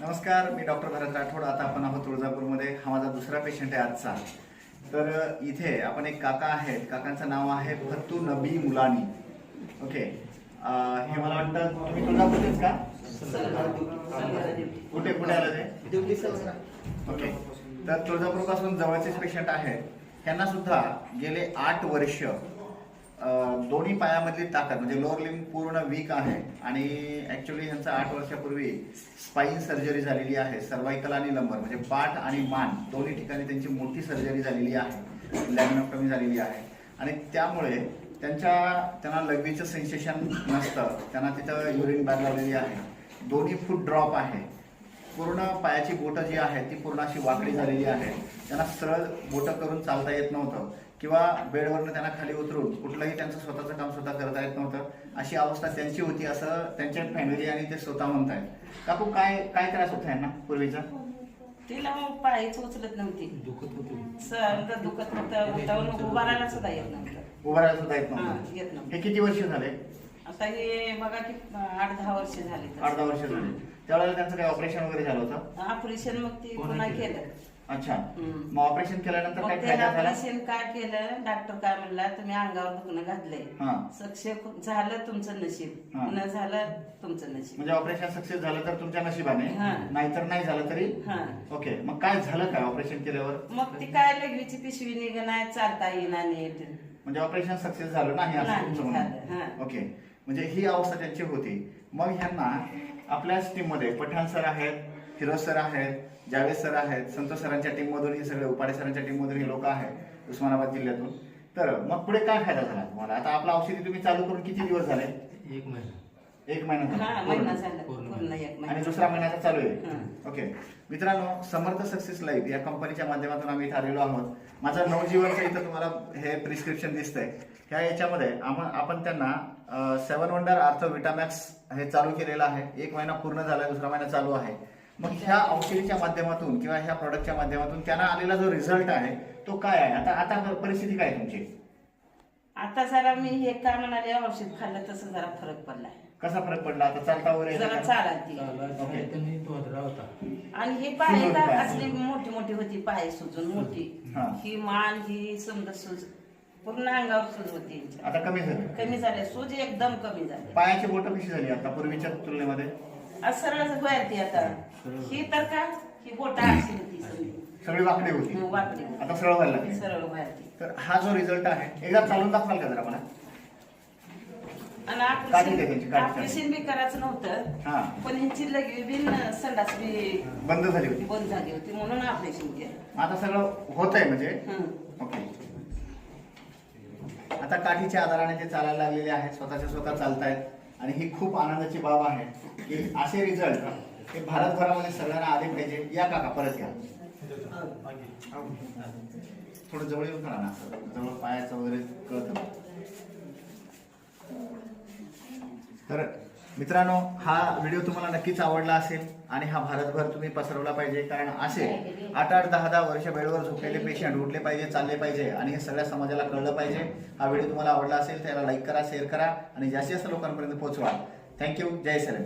नमस्कार मी डॉक्टर भरत राठोड. आता आपण आहोत तुळजापूरमध्ये. हा माझा दुसरा पेशंट आहे आजचा. तर इथे आपण एक काका आहेत. काकांचं नाव आहे फत्तू नबी मुलानी. ओके हे मला वाटतं तुम्ही तुळजापूरचेच का? कुठे? कुठे आलं ते ओके तर तुळजापूरपासून जवळचेच पेशंट आहेत. त्यांना सुद्धा गेले आठ वर्ष दोन्ही पायामधली ताकद म्हणजे लोअर लिंब पूर्ण वीक आहे आणि ऍक्च्युली यांचा आठ वर्षापूर्वी स्पाईन सर्जरी झालेली आहे सर्वायकल आणि लंबर म्हणजे पाठ आणि मान दोन्ही ठिकाणी त्यांची मोठी सर्जरी झालेली आहे लॅमिनोटॉमी झालेली आहे. आणि त्यामुळे त्यांच्या त्यांना लघवीचं सेन्सेशन नसतं त्यांना तिथं युरिन बॅग लावलेली आहे. दोन्ही फूट ड्रॉप आहे. पूर्ण पायाची बोटं जी आहे ती पूर्ण अशी वाकडी झालेली आहे. त्यांना सरळ बोटं करून चालता येत नव्हतं. किंवा बेडवरनं त्यांना खाली उतरून कुठलंही त्यांचं स्वतःचं काम स्वतः करता येत नव्हतं. अशी अवस्था त्यांची होती असं त्यांचे फॅमिली आणि ते स्वतः म्हणतायत. काकू काय काय त्रास होता यांना पूर्वीचा? तिला मग पायच उचलत नव्हती. दुखत होते. सर दुखत होतं उठावून उभारायला सुद्धा येत नव्हतं. उभं राहायला सुद्धा येत नव्हतं. येत नव्हतं. हे किती वर्ष झाले? आता हे बघा की आठ दहा वर्ष झाली आठ दहा वर्ष झाले. त्यावेळेला त्यांचं काही ऑपरेशन वगैरे झालं होतं? ऑपरेशन मग ती पुन्हा केलं? अच्छा. हम्म. मग ऑपरेशन केल्यानंतर मग काय त्याला फायदा झाला? ऑपरेशन काय केलं? डॉक्टर काय म्हणला तुम्ही अंगावर दुखणं घातलंय. सक्सेस झालं तुमचं नशीब. हा. न झालं तुमचं नशीब. म्हणजे ऑपरेशन सक्सेस झालं तर तुमच्या नशिबाने? हा. नाहीतर नाही झालं तरी? हा. ओके. मग काय झालं काय ऑपरेशन केल्यावर? मग ती काय लघवीची पिशवी निघणार चालता येणार नीट. म्हणजे ऑपरेशन सक्सेस झालं नाही असं नाही तुमचं झालं, म्हणणं? हा. ओके. म्हणजे ही अवस्था त्यांची होती. मग ह्यांना आपल्याच टीममध्ये पठाण सर आहेत फिरोज सर आहेत जावेद सर आहेत संतोष सरांच्या टीम मधून हे सगळे उपाडे सरांच्या टीम मधून हे लोक आहेत उस्मानाबाद जिल्ह्यातून. तर मग पुढे काय फायदा झाला तुम्हाला? आता आपलं औषधी तुम्ही चालू करून किती दिवस झाले? एक महिना. एक महिना हा झाला महिना पूर्ण. झाला. पूर्ण. पूर्ण एक आणि महिना दुसरा महिन्याचा चालू. आहे. ओके. मित्रांनो समर्थ सक्सेस लाईफ या कंपनीच्या माध्यमातून आम्ही इथे आलेलो आहोत. माझं नवजीवनचं इथं तुम्हाला हे प्रिस्क्रिप्शन दिसतंय. ह्या याच्यामध्ये आपण त्यांना सेवन वंडर आर्थो विटामॅक्स हे चालू केलेलं आहे. एक महिना पूर्ण झाला दुसरा महिना चालू आहे. मग ह्या औषधीच्या माध्यमातून किंवा ह्या प्रॉडक्टच्या माध्यमातून त्यांना आलेला जो रिझल्ट आहे तो काय आहे? आता आता परिस्थिती काय आहे तुमची? आता जरा मी हे काय म्हणाले औषध खाल्लं तसं जरा फरक पडलाय. कसा फरक पडला? आता चालता वगैरे येतं जरा का? चालायचं आणि ही पाय सुजून का पाय. असली मोठी मोठी होती पाय सुजून मोठी. हा. ही मान ही समजा सूज पूर्ण अंगावर सूज होती. आता कमी झालं. कमी झाले. सूज एकदम कमी झाले. पायाची बोटं कशी झाली आता पूर्वीच्या तुलनेमध्ये? आज सरळच वळती आता. ही तर का? ही बोटा अशी होती सगळी. सगळी वाकडी होती. हं, वाकडी आता सरळ व्हायला लागली. सरळ तर हा जो रिझल्ट आहे एकदा चालून दाखवाल का जरा मला? आणि काढली का त्यांची? ऑपरेशन बी करायचं नव्हतं हा. पण ह्यांची लगी बिन संडास बी बंद झाली होती. बंद झाली होती म्हणून ऑपरेशन केलं. आता सगळं होत आहे म्हणजे? हं. ओके. आता काठीच्या आधाराने ते चालायला लागलेले आहेत स्वतःच्या स्वतः चालतायत. आणि ही खूप आनंदाची बाब आहे. की असे रिझल्ट हे भारतभरामध्ये सगळ्यांना आले पाहिजे. या काका परत या. थोडं जवळ येऊन करा ना. जवळ पायाचं वगैरे कळतं. तर मित्रांनो हा व्हिडिओ तुम्हाला नक्कीच आवडला असेल आणि हा भारतभर तुम्ही पसरवला पाहिजे. कारण असे आठ आठ दहा दहा वर्ष बेडवर झोपलेले पेशंट उठले पाहिजे चालले पाहिजे आणि हे सगळ्या समाजाला कळलं पाहिजे. हा व्हिडिओ तुम्हाला आवडला असेल त्याला लाईक करा शेअर करा आणि जास्तीत जास्त लोकांपर्यंत पोहोचवा. थँक्यू जय सर